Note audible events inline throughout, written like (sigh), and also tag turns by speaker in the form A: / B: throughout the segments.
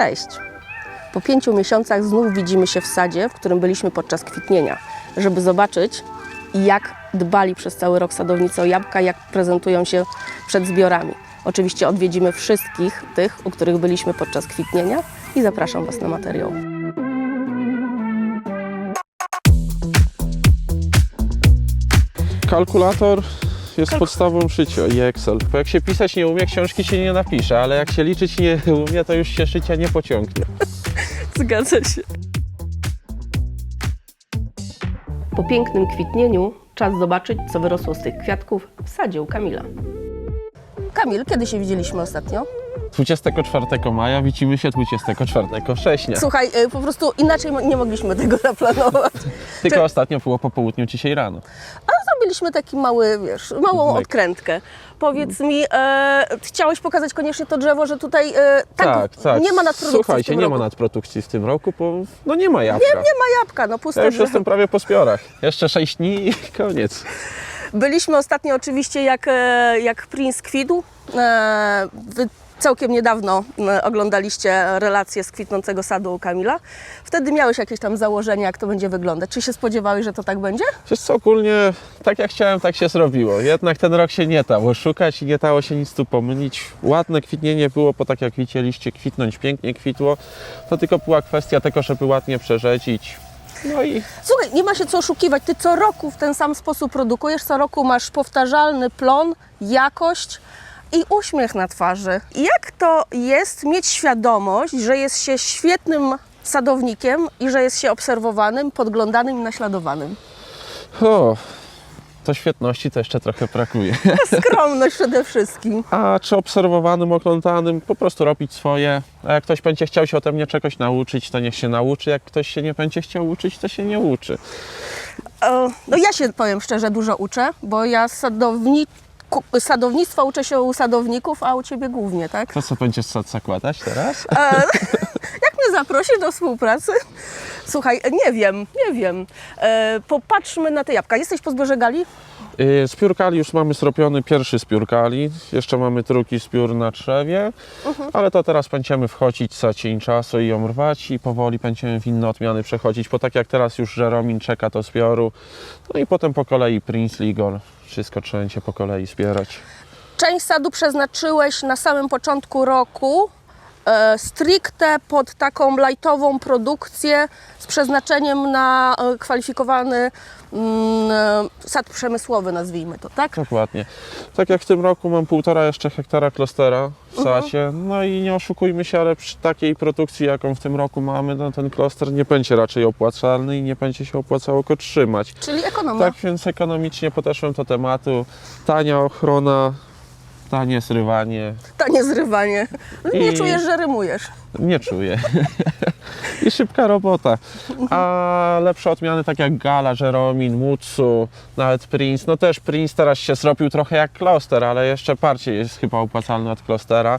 A: Cześć! Po pięciu miesiącach znów widzimy się w sadzie, w którym byliśmy podczas kwitnienia, żeby zobaczyć, jak dbali przez cały rok sadownicy o jabłka, jak prezentują się przed zbiorami. Oczywiście odwiedzimy wszystkich tych, u których byliśmy podczas kwitnienia i zapraszam Was na materiał.
B: Kalkulator jest podstawą życia i Excel. Bo jak się pisać nie umie, książki się nie napisze, ale jak się liczyć nie umie, to już się życia nie pociągnie. (laughs)
A: Zgadza się. Po pięknym kwitnieniu czas zobaczyć, co wyrosło z tych kwiatków w sadzie u Kamila. Kamil, kiedy się widzieliśmy ostatnio?
B: 24 maja widzimy się 24 września.
A: Słuchaj, y, po prostu inaczej mo- nie mogliśmy tego (laughs) zaplanować.
B: Tylko ostatnio było po południu, dzisiaj rano.
A: Ale zrobiliśmy taki mały, wiesz, małą odkrętkę. Powiedz mi, e, chciałeś pokazać koniecznie to drzewo, że tutaj e, tak, nie ma nadprodukcji
B: Słuchajcie,
A: w tym
B: nie
A: roku.
B: ma nadprodukcji w tym roku, bo no nie ma jabłka.
A: Nie ma jabłka, no puste
B: Ja już
A: drzewo.
B: jestem prawie po zbiorach. Jeszcze 6 dni i (laughs) koniec.
A: Byliśmy ostatnio oczywiście jak, e, jak Prince kwitł. E, Wy całkiem niedawno e, oglądaliście relację z kwitnącego sadu u Kamila. Wtedy miałeś jakieś tam założenia, jak to będzie wyglądać. Czy się spodziewałeś, że to tak będzie?
B: Wiesz co, ogólnie tak jak chciałem, tak się zrobiło. Jednak ten rok się nie dało szukać i nie dało się nic tu pomylić. Ładne kwitnienie było, bo tak jak widzieliście, kwitnąć pięknie kwitło. To tylko była kwestia tego, żeby ładnie przerzedzić. No i
A: Słuchaj, nie ma się co oszukiwać. Ty co roku w ten sam sposób produkujesz, co roku masz powtarzalny plon, jakość i uśmiech na twarzy. Jak to jest mieć świadomość, że jest się świetnym sadownikiem i że jest się obserwowanym, podglądanym i naśladowanym?
B: o, to świetności to jeszcze trochę brakuje. (laughs)
A: Skromność przede wszystkim.
B: A czy obserwowanym, oglądanym, po prostu robić swoje. A jak ktoś będzie chciał się ode mnie czegoś nauczyć, to niech się nauczy. Jak ktoś się nie będzie chciał uczyć, to się nie uczy.
A: No ja się powiem szczerze, dużo uczę, bo ja sadowni... sadownictwa uczę się u sadowników, a u Ciebie głównie, tak?
B: To co będziesz zakładać teraz?
A: E, (laughs) Jak mnie zaprosisz do współpracy? Słuchaj, nie wiem, nie wiem. E, popatrzmy na te jabłka. Jesteś po zbiorze gali?
B: Y, Z piórkali już mamy zrobiony pierwszy z piórkali. Jeszcze mamy drugi zbiór na drzewie, ale to teraz będziemy wchodzić za cień czasu i ją rwać i powoli będziemy w inne odmiany przechodzić, bo tak jak teraz już Żeromin czeka do zbioru, no i potem po kolei Prince Ligor. Wszystko trzeba będzie po kolei zbierać.
A: Część sadu przeznaczyłeś na samym początku roku stricte pod taką lajtową produkcję z przeznaczeniem na e, kwalifikowany mm, e, sad przemysłowy, nazwijmy to, tak?
B: Dokładnie. Tak jak w tym roku mam półtora jeszcze hektara klostera w sacie, no i nie oszukujmy się, ale przy takiej produkcji, jaką w tym roku mamy, no ten kloster nie będzie raczej opłacalny i nie będzie się opłacało go trzymać.
A: Czyli ekonomia.
B: Tak więc ekonomicznie podeszłem do tematu. Tania ochrona, tanie zrywanie.
A: Tanie zrywanie. Nie
B: I-
A: czujesz, że rymujesz.
B: Nie czuję. (laughs) I szybka robota. A lepsze odmiany tak jak Gala, Jeromin, Mutsu, nawet Prince. No też Prince teraz się zrobił trochę jak Kloster, ale jeszcze bardziej jest chyba opłacalny od Klostera.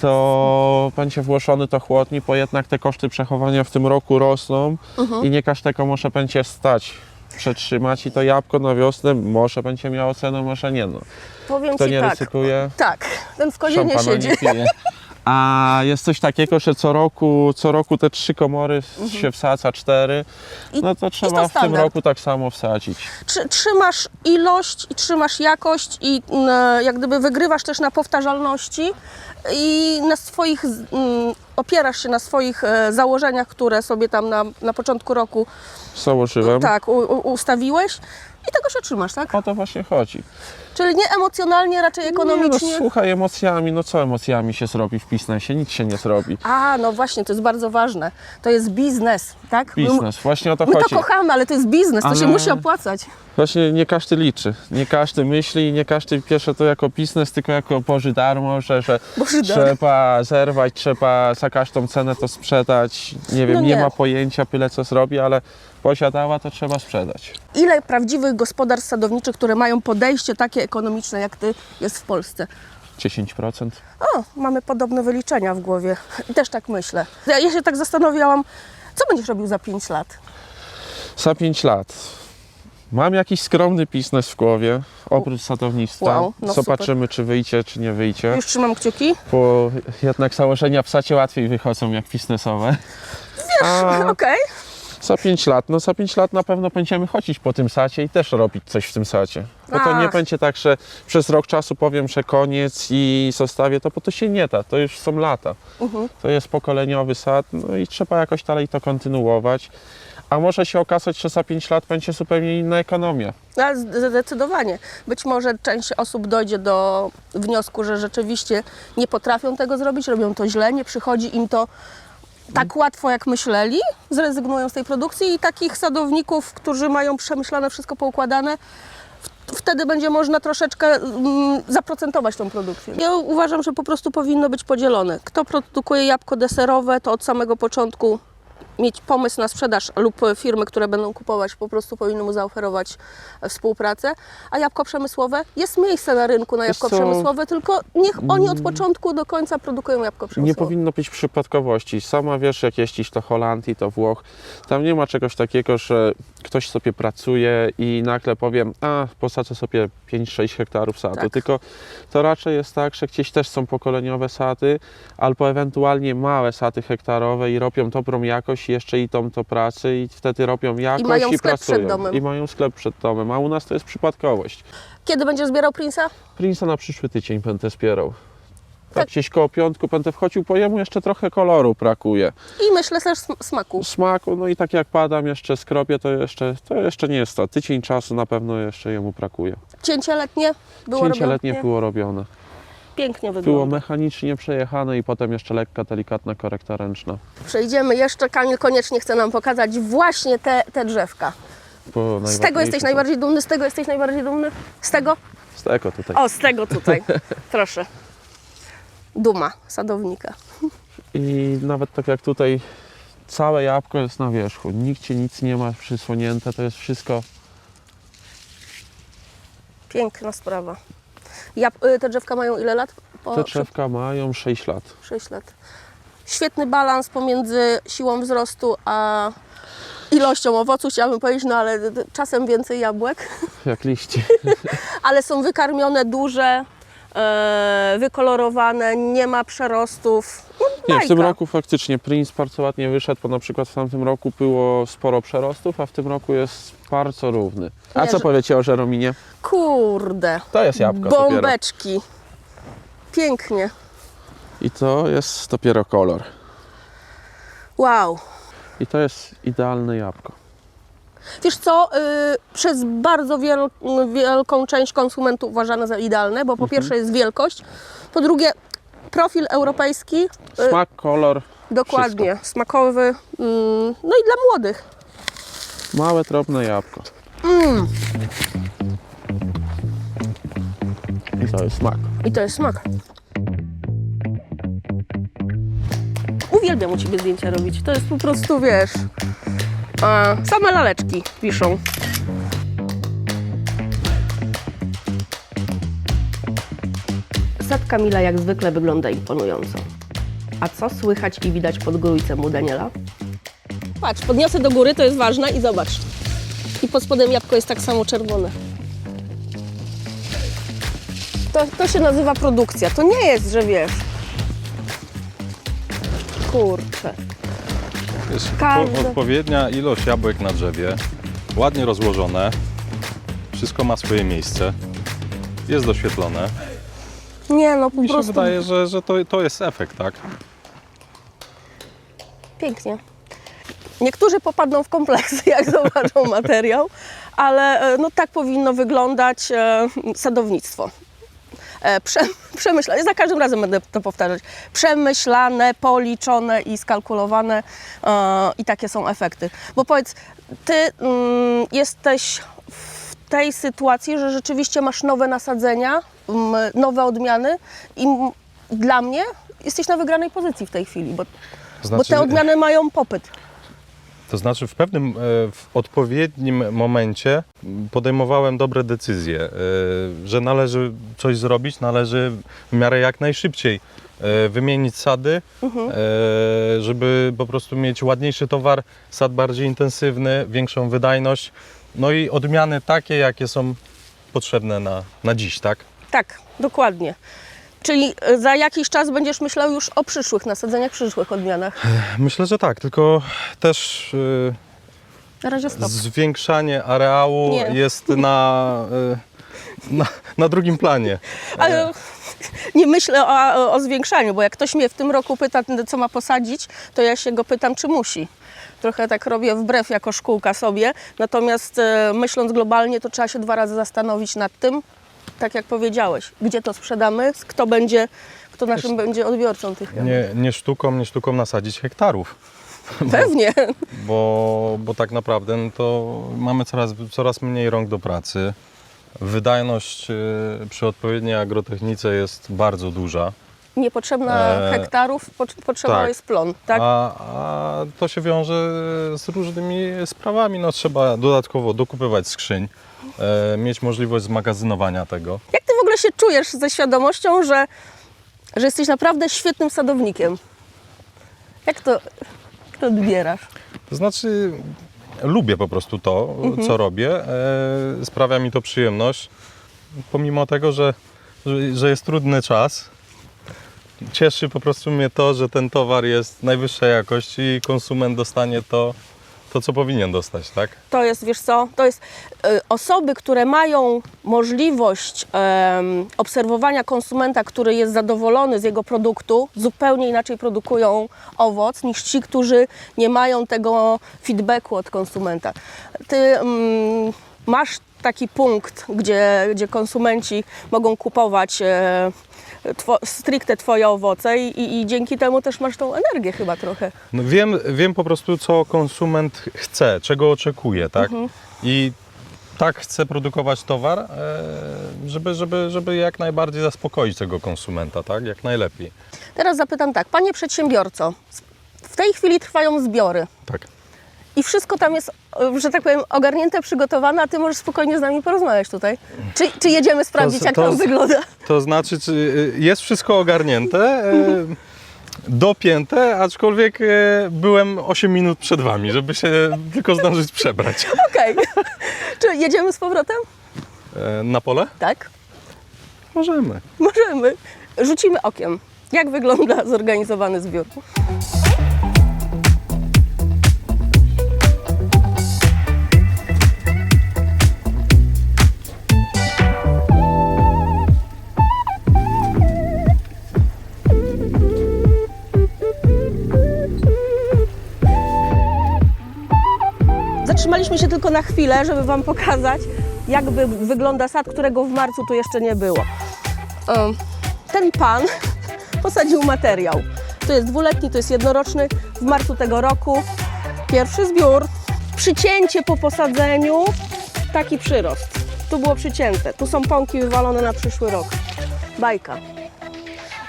B: To będzie włożony to chłodni, bo jednak te koszty przechowania w tym roku rosną i nie każdego może będzie stać przetrzymać i to jabłko na wiosnę może będzie miało cenę, może nie. No.
A: Powiem
B: Kto
A: Ci
B: nie
A: tak.
B: ryzykuje,
A: Tak, ten w kozie nie
B: szampana
A: siedzi.
B: nie pije. A jest coś takiego, że co roku, co roku te trzy komory się wsadza, cztery,
A: I-
B: no to
A: to
B: trzeba w tym
A: standard.
B: roku tak samo wsadzić.
A: Trzy- Trzymasz ilość i trzymasz jakość i mm, jak gdyby wygrywasz też na powtarzalności i na swoich, z- mm, opierasz się na swoich e, założeniach, które sobie tam na, na początku roku
B: Założyłem.
A: tak u, u, ustawiłeś i tego się trzymasz, tak?
B: O to właśnie chodzi.
A: Czyli nie emocjonalnie, raczej
B: Nie,
A: ekonomicznie.
B: no, słuchaj, emocjami, no co emocjami się zrobi w biznesie? Nic się nie zrobi.
A: A, no właśnie, to jest bardzo ważne. To jest biznes, tak? My-
B: Biznes, właśnie o to
A: My to
B: chodzi.
A: kochamy, ale to jest biznes, to się
B: Ale-
A: musi opłacać.
B: Właśnie nie każdy liczy, nie każdy myśli i nie każdy bierze to jako biznes, tylko jako Boży darmo, że, że
A: Boży
B: trzeba zerwać, trzeba za każdą cenę to sprzedać. Nie wiem,
A: No
B: nie.
A: nie.
B: ma pojęcia, byle co zrobi, ale posiadała, to trzeba sprzedać.
A: Ile prawdziwych gospodarstw sadowniczych, które mają podejście takie ekonomiczne jak ty, jest w Polsce?
B: 10%.
A: O, mamy podobne wyliczenia w głowie. I (laughs) też tak myślę. Ja, ja się tak zastanawiałam, co będziesz robił za 5 lat?
B: Za 5 lat. Mam jakiś skromny biznes w głowie, oprócz sadownictwa.
A: Wow, no
B: Zobaczymy, czy wyjdzie, czy nie wyjdzie.
A: Już trzymam kciuki.
B: Bo jednak założenia w sacie łatwiej wychodzą jak biznesowe. A (laughs)
A: Okej.
B: Za 5 lat, no za 5 lat na pewno będziemy chodzić po tym sacie i też robić coś w tym sacie. Bo to nie
A: Ach.
B: będzie tak, że przez rok czasu powiem, że koniec i zostawię to, bo to się nie da, to już są lata.
A: Mhm.
B: To jest pokoleniowy sad, no i trzeba jakoś dalej to kontynuować. A może się okazać, że za 5 lat będzie zupełnie inna ekonomia.
A: Ale z- Zdecydowanie. Być może część osób dojdzie do wniosku, że rzeczywiście nie potrafią tego zrobić, robią to źle, nie przychodzi im to tak łatwo, jak myśleli, zrezygnują z tej produkcji i takich sadowników, którzy mają przemyślane, wszystko poukładane, wtedy będzie można troszeczkę mm, zaprocentować tą produkcję. Ja uważam, że po prostu powinno być podzielone. Kto produkuje jabłko deserowe, to od samego początku mieć pomysł na sprzedaż lub firmy, które będą kupować, po prostu powinny mu zaoferować e, współpracę. A jabłko przemysłowe, jest miejsce na rynku na jabłko?
B: Mm.
A: przemysłowe, tylko niech oni od początku do końca produkują jabłko
B: Nie
A: przemysłowe.
B: powinno być przypadkowości. Sama wiesz, jak jeździć do Holandii, to Włoch, tam nie ma czegoś takiego, że ktoś sobie pracuje i nagle powiem, a posadzę sobie 5-6 hektarów sadu.
A: Tak.
B: Tylko to raczej jest tak, że gdzieś też są pokoleniowe sady, albo ewentualnie małe sady hektarowe i robią dobrą jakość i jeszcze idą do pracy i wtedy robią jakość
A: mają
B: i
A: sklep przed
B: pracują.
A: domem.
B: I mają sklep przed domem, a u nas to jest przypadkowość.
A: Kiedy będziesz zbierał Prince'a?
B: Prince'a na przyszły tydzień będę zbierał.
A: Tak.
B: Tak gdzieś koło piątku będę wchodził, bo jemu jeszcze trochę koloru brakuje.
A: I myślę też sm- smaku.
B: Smaku, no i tak jak padam jeszcze skropię, to jeszcze, to jeszcze nie jest to. Tydzień czasu na pewno jeszcze jemu brakuje.
A: Cięcie letnie było
B: Cięcie letnie
A: robione?
B: było robione.
A: Pięknie
B: Było
A: wygląda.
B: mechanicznie przejechane i potem jeszcze lekka, delikatna korekta ręczna.
A: Przejdziemy jeszcze, Kamil koniecznie chce nam pokazać właśnie te, te drzewka.
B: Bo
A: Z tego jesteś
B: najważniejsze
A: najbardziej dumny? Z tego jesteś najbardziej dumny? Z tego?
B: Z tego tutaj.
A: O, z tego tutaj. (laughs) Proszę. Duma sadownika.
B: I nawet tak jak tutaj całe jabłko jest na wierzchu. Nigdzie nic nie ma przysłonięte, to jest wszystko
A: Piękna sprawa. Jab- y, te drzewka mają ile lat? Po
B: Te drzewka mają 6 lat.
A: 6 lat. Świetny balans pomiędzy siłą wzrostu a ilością owoców, chciałabym powiedzieć, no ale czasem więcej jabłek. (laughs)
B: Jak liście. (laughs)
A: Ale są wykarmione, duże, e, wykolorowane, nie ma przerostów.
B: Nie, w tym roku faktycznie Prince bardzo ładnie wyszedł, bo na przykład w tamtym roku było sporo przerostów, a w tym roku jest bardzo równy. A
A: Nie,
B: co
A: że-
B: powiecie o Żerominie?
A: Kurde.
B: To jest jabłko dopiero.
A: Bombeczki. Pięknie.
B: I to jest dopiero kolor.
A: Wow.
B: I to jest idealne jabłko.
A: Wiesz co, y, przez bardzo wiel, wielką część konsumentów uważane za idealne, bo po
B: Mhm.
A: pierwsze jest wielkość, po drugie profil europejski, y,
B: Smak, kolor,
A: dokładnie, smakowy, mm, no i dla młodych.
B: małe, drobne jabłko. I to jest smak.
A: I to jest smak. Uwielbiam u Ciebie zdjęcia robić. To jest po prostu, wiesz, a, same laleczki wiszą. Sad Kamila jak zwykle wygląda imponująco. A co słychać i widać pod grójcem u Daniela? Patrz, podniosę do góry, to jest ważne i zobacz. I pod spodem jabłko jest tak samo czerwone. To, to się nazywa produkcja. To nie jest, że wiesz. Kurczę.
C: Jest
A: Każde-
C: po- odpowiednia ilość jabłek na drzewie, ładnie rozłożone, wszystko ma swoje miejsce, jest doświetlone.
A: Nie no, po
C: Mi się
A: prostu
C: wydaje, że, że to, to jest efekt, tak?
A: pięknie. Niektórzy popadną w kompleksy, (laughs) jak zobaczą materiał, ale e, no tak powinno wyglądać e, sadownictwo. E, Prze, (laughs) przemyślane, za każdym razem będę to powtarzać. Przemyślane, policzone i skalkulowane e, i takie są efekty. Bo powiedz, ty mm, jesteś w tej sytuacji, że rzeczywiście masz nowe nasadzenia, mm, nowe odmiany i dla mnie jesteś na wygranej pozycji w tej chwili, bo, bo
C: Znaczy,
A: te odmiany mają popyt.
C: To znaczy w pewnym, e, w odpowiednim momencie podejmowałem dobre decyzje, e, że należy coś zrobić, należy w miarę jak najszybciej e, wymienić sady,
A: Mhm.
C: żeby po prostu mieć ładniejszy towar, sad bardziej intensywny, większą wydajność. No i odmiany takie, jakie są potrzebne na, na dziś, tak?
A: Tak, dokładnie. Czyli e, za jakiś czas będziesz myślał już o przyszłych nasadzeniach, przyszłych odmianach.
C: Myślę, że tak, tylko też y,
A: Na razie stop.
C: zwiększanie areału
A: Nie.
C: jest na, y, na, na drugim planie. (laughs)
A: Ale nie myślę o, o zwiększaniu, bo jak ktoś mnie w tym roku pyta, co ma posadzić, to ja się go pytam, czy musi. Trochę tak robię wbrew jako szkółka sobie, natomiast e, myśląc globalnie, to trzeba się dwa razy zastanowić nad tym, tak jak powiedziałeś, gdzie to sprzedamy, kto będzie, kto naszym będzie odbiorcą tych
C: Nie, nie sztuką, nie sztuką nasadzić hektarów. (laughs)
A: Pewnie.
C: bo, bo tak naprawdę no to mamy coraz, coraz mniej rąk do pracy. Wydajność y, przy odpowiedniej agrotechnice jest bardzo duża,
A: Niepotrzebna
C: Eee,
A: hektarów, pot- potrzeba
C: tak.
A: jest plon, tak?
C: a, a to się wiąże z różnymi sprawami. No, trzeba dodatkowo dokupywać skrzyń, e, mieć możliwość zmagazynowania tego.
A: Jak ty w ogóle się czujesz ze świadomością, że, że jesteś naprawdę świetnym sadownikiem? Jak to, jak to odbierasz?
C: To znaczy, lubię po prostu to, co robię. E, sprawia mi to przyjemność, pomimo tego, że, że, że jest trudny czas. Cieszy po prostu mnie to, że ten towar jest najwyższej jakości i konsument dostanie to, to co powinien dostać, tak?
A: To jest, wiesz co, to jest y, osoby, które mają możliwość em, obserwowania konsumenta, który jest zadowolony z jego produktu, zupełnie inaczej produkują owoc niż ci, którzy nie mają tego feedbacku od konsumenta. Ty mm, masz taki punkt, gdzie, gdzie konsumenci mogą kupować e, two, stricte Twoje owoce i, i, dzięki temu też masz tą energię chyba trochę.
C: No wiem, wiem po prostu, co konsument chce, czego oczekuje, tak? I tak chcę produkować towar, e, żeby, żeby, żeby jak najbardziej zaspokoić tego konsumenta, tak? Jak najlepiej.
A: Teraz zapytam tak, panie przedsiębiorco, w tej chwili trwają zbiory
C: Tak.
A: I wszystko tam jest, e, że tak powiem, ogarnięte, przygotowane, a ty możesz spokojnie z nami porozmawiać tutaj. Czy, czy jedziemy sprawdzić, jak
C: to
A: tam wygląda?
C: To znaczy, czy y, jest wszystko ogarnięte, e, dopięte, aczkolwiek e, byłem 8 minut przed Wami, żeby się tylko zdążyć przebrać. (laughs)
A: Okej. czy jedziemy z powrotem?
C: E, Na pole?
A: Tak,
C: Możemy.
A: możemy. Rzucimy okiem. Jak wygląda zorganizowany zbiór? Zatrzymaliśmy się tylko na chwilę, żeby Wam pokazać, jak by wygląda sad, którego w marcu tu jeszcze nie było. Ten pan (laughs) posadził materiał. To jest dwuletni, to jest jednoroczny. W marcu tego roku pierwszy zbiór. Przycięcie po posadzeniu, taki przyrost. Tu było przycięte. Tu są pąki wywalone na przyszły rok. Bajka.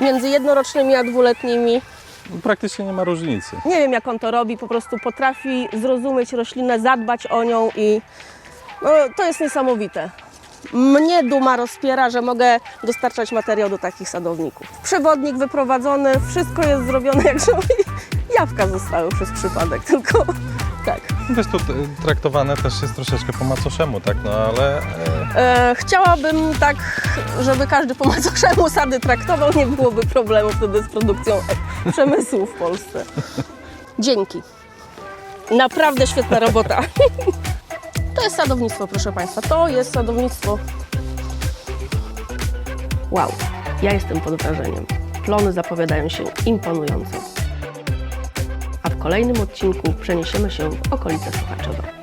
A: Między jednorocznymi a dwuletnimi
C: Praktycznie nie ma różnicy.
A: nie wiem jak on to robi, po prostu potrafi zrozumieć roślinę, zadbać o nią i no, to jest niesamowite. Mnie duma rozpiera, że mogę dostarczać materiał do takich sadowników. Przewodnik wyprowadzony, wszystko jest zrobione jak (laughs) żeby jabłka zostały przez przypadek, tylko tak.
C: Wiesz, to t- traktowane też jest troszeczkę po macoszemu, tak? No ale e,
A: E, chciałabym tak, żeby każdy po macoszemu sady traktował, nie byłoby problemu wtedy z produkcją przemysłu w Polsce. Dzięki. Naprawdę świetna robota. To jest sadownictwo, proszę Państwa. To jest sadownictwo. Wow, ja jestem pod wrażeniem. Plony zapowiadają się imponująco. Kolejnym odcinku przeniesiemy się w okolice Sochaczewa.